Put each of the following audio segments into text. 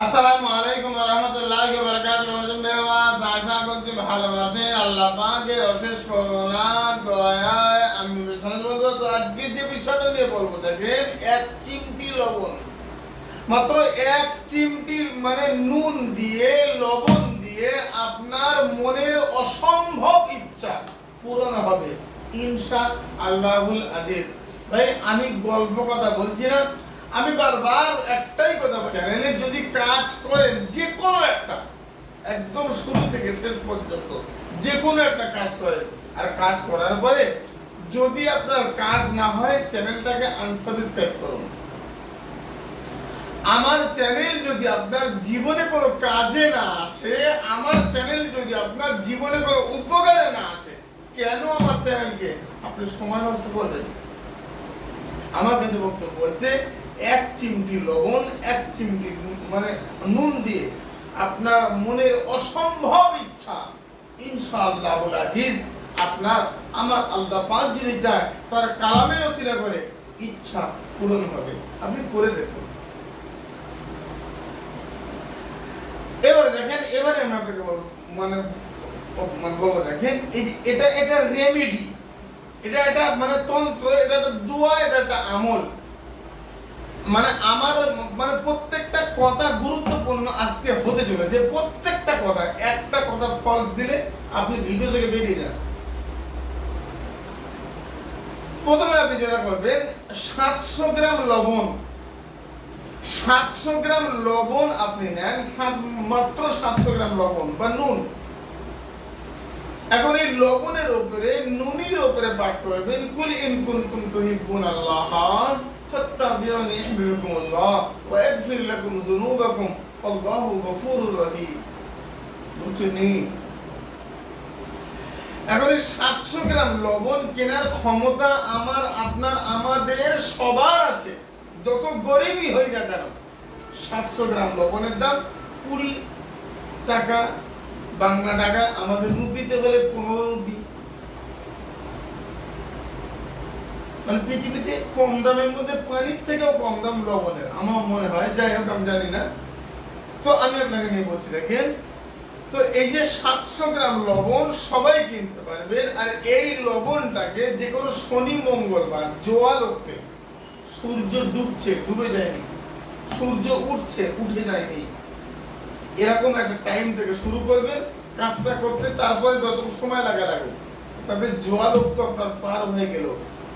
আসসালামু আলাইকুম রাহমাতুল্লাহি ওয়া রমজান আশা করছি ভালো আছেন আল্লাহ পাকের অশেষ করুণা দয়ায় আমি আজকে যে বিষয়টা নিয়ে বলব, দেখেন, এক চিমটি লবণ। মাত্র এক চিমটি মানে নুন দিয়ে, লবণ দিয়ে আপনার মনের অসম্ভব ইচ্ছা পূরণ হবে। ইনশা আল্লাহুল আজিজ। ভাই, আমি গল্প কথা বলছি না। আমি বারবার একটাই কথা বলছি চ্যানেলে যদি কাজ করেন যে কোনো একটা, একদম শুরু থেকে শেষ পর্যন্ত যে কোনো একটা কাজ করেন। আর কাজ করার পরে যদি আপনার কাজ না হয়, চ্যানেলটাকে আনসাবস্ক্রাইব করুন। আমার চ্যানেল যদি আপনার জীবনে কোনো কাজে না আসে, আমার চ্যানেল যদি আপনার জীবনে কোনো উপকারে না আসে, কেন আমার চ্যানেলকে আপনি সময় নষ্ট করবেন? আমার কাছে বক্তব্য হচ্ছে এক চিমটি লবণ, এক চিমটি মানে নুন দিয়ে আপনার মনের অসম্ভব ইচ্ছা, ইনশাআল্লাহ আজিজ আপনার, আমার আল্লাহ পাক যদি চায়, তার কালামের ওসিলা করে ইচ্ছা পূরণ হবে। আপনি করে দেখুন। এবারে দেখেন, এবারে আমি আপনাকে মানে মানে বলব, দেখেন, এই এটা এটা রেমেডি এটা একটা মানে তন্ত্র, এটা একটা দোয়া, এটা একটা আমল। মানে আমার মানে প্রত্যেকটা কথা গুরুত্বপূর্ণ আজকে হতে চলেছে। প্রত্যেকটা কথা, একটা কথা ফলস দিলে আপনি ভিডিও থেকে বেরিয়ে যান। প্রথমে আপনি যেটা করবেন, সাতশো গ্রাম লবণ, সাতশো গ্রাম লবণ আপনি নেন মাত্র সাতশো গ্রাম লবণ বা নুন। এখন এই লবণের উপরে, নুনির উপরে পাঠ করবেন, কুল ইন কুনতুম তুহিব্বুন আল্লাহ ওয়া ইয়াগফির লাকুম যুনুবাকুম আল্লাহু গফুরুর রহিম বুঝছেন এখন এই সাতশো গ্রাম লবণ কেনার ক্ষমতা আমার, আপনার, আমাদের সবার আছে। যত গরিবই হই না কেন, সাতশো গ্রাম লবণের দাম কুড়ি টাকা, বাংলা টাকা, আমাদের রুপিতে বলে পনেরো রুপি। মানে পৃথিবীতে কম দামের মধ্যে পানির থেকেও কম দাম লবণের আমার মনে হয়, যাই হোক, আমি জানি না। তো আমি আপনাকে নিয়ে বলছি, দেখেন। তো এই যে সাতশো গ্রাম লবণ সবাই কিনতে পারবেন আর এই লবণটাকে যে কোনো শনি মঙ্গলবার জোয়াল উঠতে সূর্য ডুবছে, ডুবে যায়নি। সূর্য উঠছে, উঠে যায়নি। এরকম একটা টাইম থেকে শুরু করবেন, কাজটা করতে, তারপরে যতটুকু সময় লাগা লাগবে তাতে জোয়ালোক তো আপনার পার হয়ে গেল।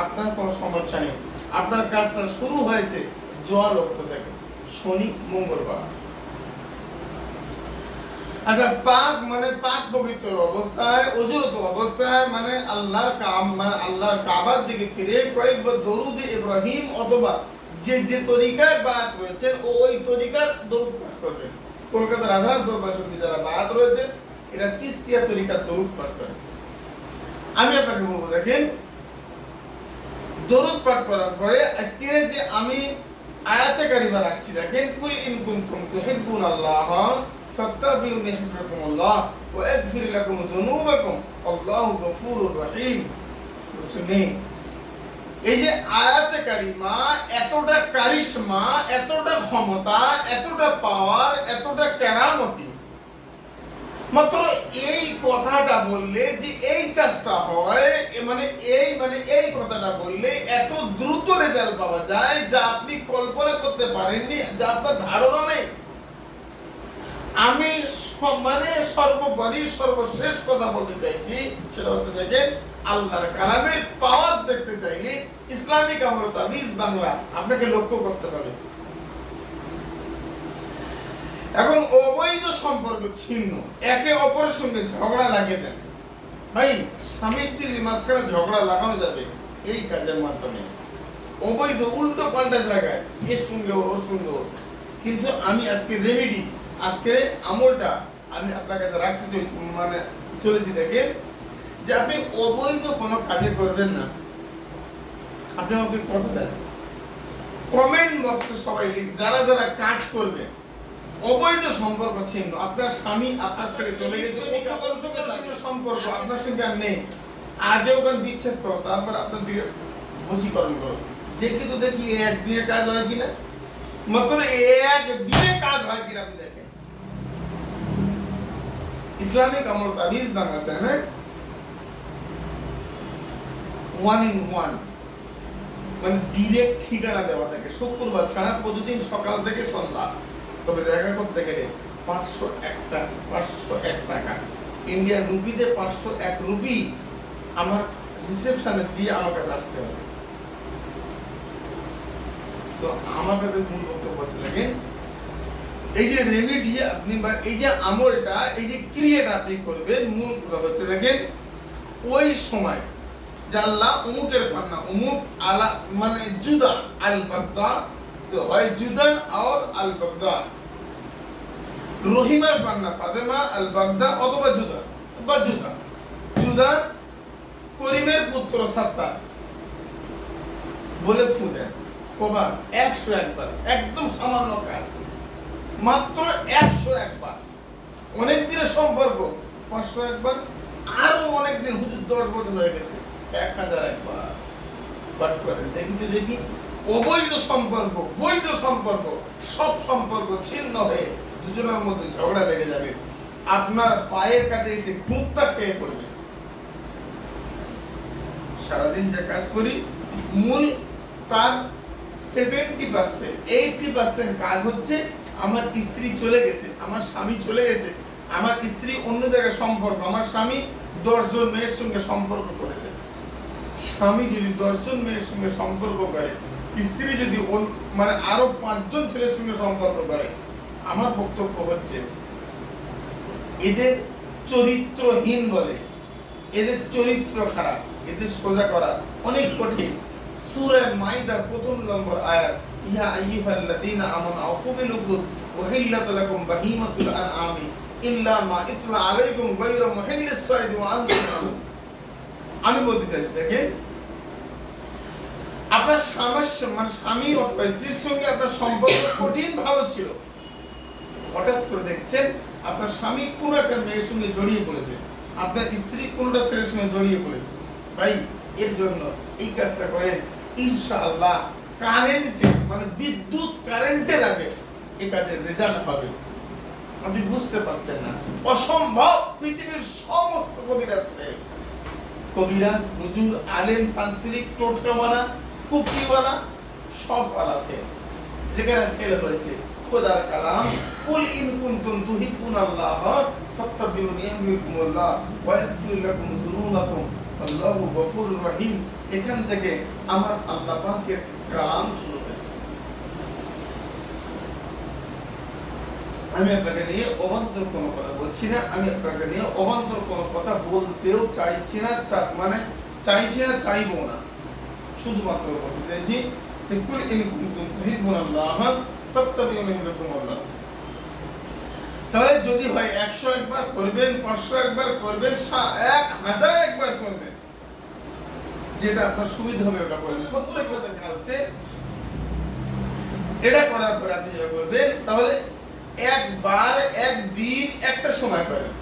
আপনার কোনো সমস্যা নেই। আপনার কাজটা শুরু হয়েছে জোয়ালোক থেকে। শনি মঙ্গলবার। আচ্ছা পাক মানে পাক পবিত্র অবস্থায়, অজুরত অবস্থায় মানে আল্লাহর কাম মানে আল্লাহর কাবার দিকে ফিরে কয়েকবার দরুদ ইব্রাহিম অথবা যে যে তরিকায় বায়াত রয়েছেন ওই তরিকার দরুদ পাঠ করবেন। কলকাতার আজহার দরবার যারা বায়াত রয়েছে, এরা চিস্তিয়া তরিকার দরুদ পাঠ করেন। আমি আপনাকে বলব, দেখেন দরুদ পাঠ করার পরে আজকে যে আমি আয়াতে কারিমা রাখছি, দেখেন, কুল ইন কুনতুম তুহিব্বুন আল্লাহ ফাত্তাবিউনি ইউহিব্বুকুম আল্লাহ ওয়া ইয়াগফির লাকুম যুনুবাকুম, আল্লাহু গফুরুর রহিম। বুঝছেন এই যে আয়াতে কারিমা এতটা কারিশমা, এতটা ক্ষমতা, এতটা পাওয়ার এতটা কেরামতি মাত্র এই কথাটা বললে যে এই কাজটা হয় মানে এই মানে এই কথাটা বললে এত দ্রুত রেজাল্ট পাওয়া যায় যা আপনি কল্পনা করতে পারেননি, যা আপনার ধারণা নেই। আমি মানে সর্বোপরি সর্বশেষ কথা বলতে চাইছি, সেটা হচ্ছে দেখেন, আল্লাহর কালামের পাওয়ার দেখতে চাইলে ইসলামিক বাংলা আপনাকে লক্ষ্য করতে হবে এখন অবৈধ সম্পর্ক ছিন্ন। একে অপরের সঙ্গে ঝগড়া লাগিয়ে দেন। ভাই, স্বামী স্ত্রীর মাঝখানে ঝগড়া লাগানো যাবে এই কাজের মাধ্যমে। অবৈধ উল্টো পাল্টা জায়গায় এর সঙ্গে ওর সঙ্গে কিন্তু আমি আজকে রেমেডি আজকে আমলটা আমি আপনার কাছে রাখতে চল- মানে চলেছি দেখে যে আপনি অবৈধ কোনো কাজে করবেন না। আপনি আমাকে কথা দেন। কমেন্ট বক্সে সবাই যারা যারা কাজ করবে অবৈধ সম্পর্ক ছিন্ন। আপনার স্বামী আপনার ছেড়ে চলে গেছে সম্পর্ক, আপনার সঙ্গে আর নেই। আগে ওখানে বিচ্ছেদ করো, তারপর আপনার দিকে বশীকরণ করো। দেখি তো দেখি এক দিয়ে কাজ হয় কিনা। ইসলামিক আমল তাবিজ চ্যানেল ওয়ান ইন ওয়ান মানে ডিরেক্ট ঠিকানা দেওয়া থাকে। শুক্রবার ছাড়া প্রতিদিন সকাল থেকে সন্ধ্যা। তবে দেখা করতে গেলে পাঁচশো এক টাকা পাঁচশো এক টাকা। ইন্ডিয়ান রুপিতে পাঁচশো এক রুপি আমার রিসেপশনে দিয়ে আমার কাছে আসতে হবে। তো আমার কাছে মূল বক্তব্য দেখেন এই যে রেমেডি আপনি বা এই যে আমলটা, এই যে ক্রিয়াটা আপনি করবেন, মূল কথা হচ্ছে দেখেন ওই সময় যে আল্লাহ অমুকের কন্যা অমুক আলা মানে জুদা আল বাগদা তো হয় জুদা আর আল বাগদা রহিমার কন্যা ফাতেমা আল বাগদা অথবা জুদা, বা জুদা। জুদা করিমের পুত্র সাত্তার। বলে শুনেন কবার, একশো একবার, একদম সামান্য কাজ। মাত্র একশো একবার। অনেক দিনের সম্পর্ক, পাঁচশো একবার। আরও অনেক দিন, হুজুর দশ বছর হয়ে গেছে, এক হাজার একবার। পাঠ করেন, দেখি তো দেখি। অবৈধ সম্পর্ক, বৈধ সম্পর্ক, সব সম্পর্ক ছিন্ন হয়ে দুজনের মধ্যে ঝগড়া লেগে যাবে। আপনার পায়ের কাছে এসে কুত্তা খেয়ে পড়বে। সারাদিন যে কাজ করি মূল তার সেভেন্টি পার্সেন্ট এইটি পার্সেন্ট কাজ হচ্ছে, আমার স্ত্রী চলে গেছে, আমার স্বামী চলে গেছে, আমার স্ত্রী অন্য জায়গায় সম্পর্ক, আমার স্বামী দশজন মেয়ের সঙ্গে সম্পর্ক করেছে। স্বামী যদি দশজন মেয়ের সঙ্গে সম্পর্ক করে স্ত্রী যদি মানে আরও পাঁচজন ছেলের সঙ্গে সম্পর্ক করে আমার বক্তব্য হচ্ছে, এদের চরিত্রহীন বলে, এদের চরিত্র খারাপ, এদের সোজা করা অনেক কঠিন। সূরা মাইদার প্রথম নম্বর আয়াত, ইয়া আইয়ুহাল্লাযীনা উকুদ লাকুম বাহিমাতুল আনআমি ইল্লা মা ইতলা আলাইকুম গায়রা মুহিল্লিস ওয়া আনতুম আমি বলতে চাইছি, দেখেন আপনার স্বামী মানে স্বামী অথবা স্ত্রীর সঙ্গে আপনার সম্পর্ক কঠিন ভালো ছিল। হঠাৎ করে দেখছেন, আপনার স্বামী কোনো একটা মেয়ের সঙ্গে জড়িয়ে পড়েছে। আপনার স্ত্রী কোনটা ছেলের সঙ্গে জড়িয়ে পড়েছে। ভাই, এর জন্য এই কাজটা করেন। ইনশাআল্লাহ কারেন্টে মানে বিদ্যুৎ কারেন্টে আগে এই কাজের রেজাল্ট হবে। আপনি বুঝতে পারছেন না। অসম্ভব পৃথিবীর সমস্ত কবিরাজ কবিরাজ, হুজুর, আলেম, তান্ত্রিক, টোটকাওয়ালা কুফরিওয়ালা সব ওয়ালা ফেল। যেখানে ফেল হয়েছে, খোদার কালাম, কুল ইন কুনতুম আল্লাহ ওয়া ইয়াগফির লাকুম যুনুবাকুম, আল্লাহু গফুরুর রহিম। এখান থেকে আমার আল্লাহ পাকের কালাম শুরু হয়েছে। আমি আপনাকে নিয়ে অবান্তর কোনো কথা বলছি না, আমি আপনাকে নিয়ে অবান্তর কোনো কথা বলতেও চাইছি না মানে চাইছি না, চাইব না। শুধুমাত্র বলতে চাইছি কুল ইন কুনতুম ফাত্তাবিউনি ইউহিব্বুকুমুল্লাহ তাহলে যদি হয় একশো একবার করবেন, পাঁচশো একবার করবেন এক হাজার একবার করবেন, যেটা আপনার সুবিধা হবে ওটা করবেন। দেখা হচ্ছে এটা করার আপনি করবেন, তাহলে একবার, একদিন, একটা সময় করেন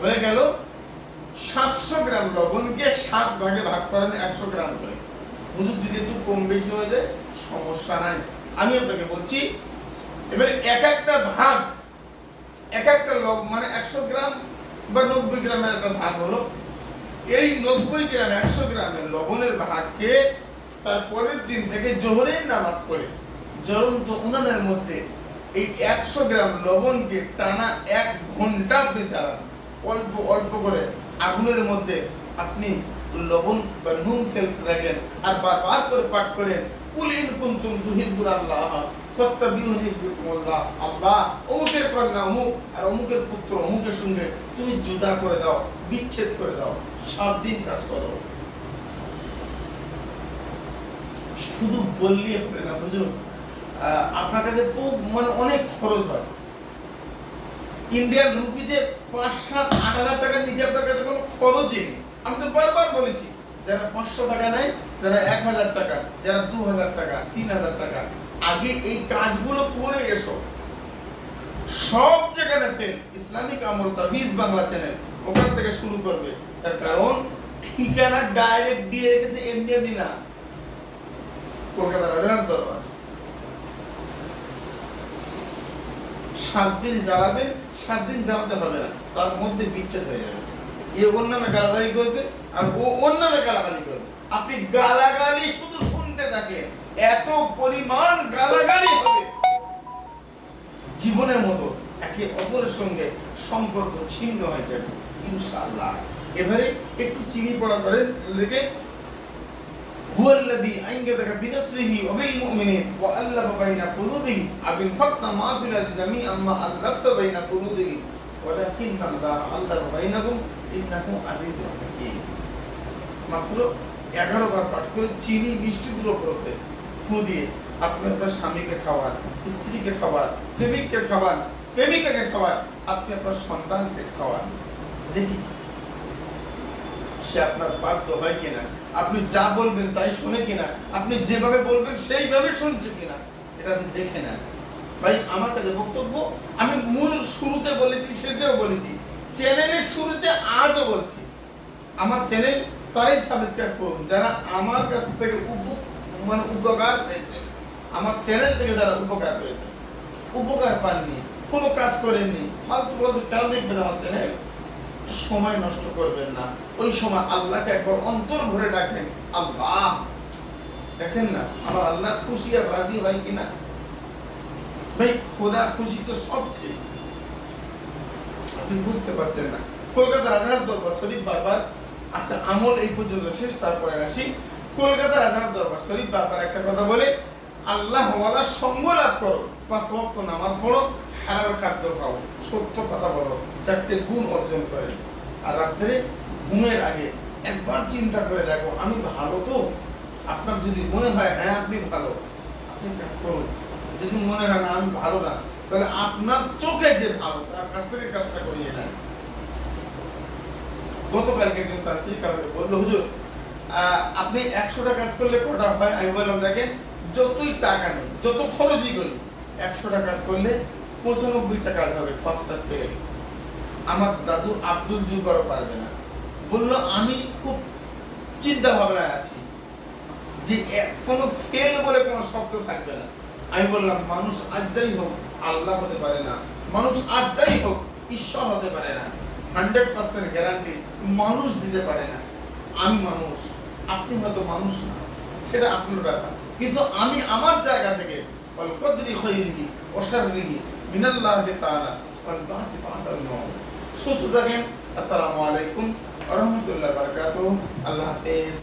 হয়ে গেল সাতশো গ্রাম লবণকে সাত ভাগে ভাগ করেন, একশো গ্রাম করে। হুজুর যদি একটু কম বেশি হয়ে যায়, সমস্যা নাই। আমি আপনাকে বলছি, এবারে এক একটা ভাগ, এক একটা লব মানে একশো গ্রাম বা নব্বই গ্রামের একটা ভাগ হলো। এই নব্বই গ্রাম, একশো গ্রামের লবণের ভাগকে তার পরের দিন থেকে জোহরের নামাজ পড়ে। জ্বলন্ত উনানের মধ্যে এই একশো গ্রাম লবণকে টানা এক ঘণ্টা আপনি চালান। অল্প অল্প করে আগুনের মধ্যে আপনি লবণ বা নুন ফেলতে থাকেন আর বারবার করে পাঠ করেন, কুলিন কুন্তুম আল্লাহ শুধু হবে না আপনার কাছে মানে অনেক খরচ হয়। ইন্ডিয়ান রুপিতে পাঁচ সাত আট হাজার টাকার নিচে আপনার কাছে কোনো খরচই নেই। আমি তো বারবার বলেছি, যারা পাঁচশো টাকা নেয়, যারা এক হাজার টাকা, যারা দু হাজার টাকা, তিন হাজার টাকা, আগে এই কাজগুলো করে এসো। সব যেখানে ফেল ইসলামিক আমল তাবিজ বাংলা চ্যানেল ওখান থেকে শুরু করবে। তার কারণ, ঠিকানা ডাইরেক্ট দিয়ে রেখেছে এমনি এমনি না। রাজার দরবার। সাত দিন জ্বালাবেন সাত দিন জ্বালাতে হবে না। তার মধ্যে বিচ্ছেদ হয়ে যাবে। এ ওর নামে গালাগালি করবে আর ও ওর নামে গালাগালি করবে আপনি গালাগালি শুধু শুনতে থাকেন এত পরিমাণ গালাগালি হবে জীবনের মতো একে অপরের সঙ্গে সম্পর্ক ছিন্ন হয়ে যাবে ইনশাআল্লাহ এবারে একটু চিনি পড়া করেন লেগে هو الذي أنجدك بنصره وبالمؤمنين وألف بين قلوبهم أبنفقت ما في الأرض جميعا ما ألفت بين قلوبهم ولكن الله ألف بينكم إنه عزيز حكيم মাত্র এগারো বার পাঠ করে চিনি মিষ্টি গুলো করতে ফু দিয়ে আপনি আপনার স্বামীকে খাওয়ান স্ত্রীকে খাওয়ান প্রেমিককে খাওয়ান প্রেমিকাকে খাওয়ান আপনি আপনার সন্তানকে খাওয়ান দেখি সে আপনার বাধ্য হয় কিনা আপনি যা বলবেন তাই শুনে কিনা আপনি যেভাবে বলবেন সেইভাবে শুনছে কিনা এটা আপনি দেখে নেন ভাই, আমার কাছে বক্তব্য, আমি মূল শুরুতে বলেছি সেটাও বলেছি। চ্যানেলের শুরুতে আজও বলছি। আমার চ্যানেল তারাই সাবস্ক্রাইব করুন, যারা আমার কাছ থেকে মানে উপকার পেয়েছে। আমার চ্যানেল থেকে যারা উপকার পেয়েছে, উপকার পাননি, কোনো কাজ করেননি, ফালতু ফালতু কেন দেখবেন আমার চ্যানেল, সময় নষ্ট করবেন না। ওই সময় আল্লাহকে একবার অন্তর ভরে ডাকবেন, আল্লাহ। দেখেন না, আমার আল্লাহ খুশি আর রাজি হয় কিনা? ভাই, খোদা খুশি তো সব আপনি বুঝতে পারছেন না। কলকাতা রাজার দরবার শরীফ বারবার আচ্ছা আমল এই পর্যন্ত শেষ, তারপরে আসি। কলকাতা রাজার দরবার শরীফ বারবার একটা কথা বলে, আল্লাহ সঙ্গ লাভ করো, পাঁচ ওয়াক্ত নামাজ পড়ো খাদ্য খাও, সত্য কথা বলো, চারটে গুণ অর্জন করে। আর রাত্রে ঘুমের আগে একবার চিন্তা করে দেখো, আমি ভালো তো? আপনার যদি মনে হয় হ্যাঁ আপনি ভালো, আপনি কাজ করুন। যদি মনে হয় না, আমি ভালো না, তাহলে আপনার চোখে যে ভালো, তার কাছ থেকে কাজটা করিয়ে নেন। গতকালকে আমাকে বলল, হুজুর আপনি একশোটা কাজ করলে কটা হয়? আমি বললাম, দেখেন, যতই টাকা নেই যত খরচই করি একশোটা কাজ করলে পঁচানব্বইটা কাজ হবে, পাঁচটা ফেল আমার দাদু আব্দুল জুবারও পারবে না। বলল, আমি খুব চিন্তা ভাবনায় আছি যে কোনো ফেল বলে কোনো শব্দ থাকবে না। আমি বললাম, মানুষ আজ যাই হোক, আল্লাহ হতে পারে না। মানুষ আজ যাই হোক, ঈশ্বর হতে পারে না। হান্ড্রেড পার্সেন্ট গ্যারান্টি মানুষ দিতে পারে না। আমি মানুষ, আপনি হয়তো মানুষ না, সেটা আপনার ব্যাপার। কিন্তু আমি আমার জায়গা থেকে অলকদরি খৈরিহি অশারিহি মিনাল্লাহ সুস্থ থাকেন, আসসালামু আলাইকুম ওয়া বারাকাতুহু। আল্লাহ হাফেজ।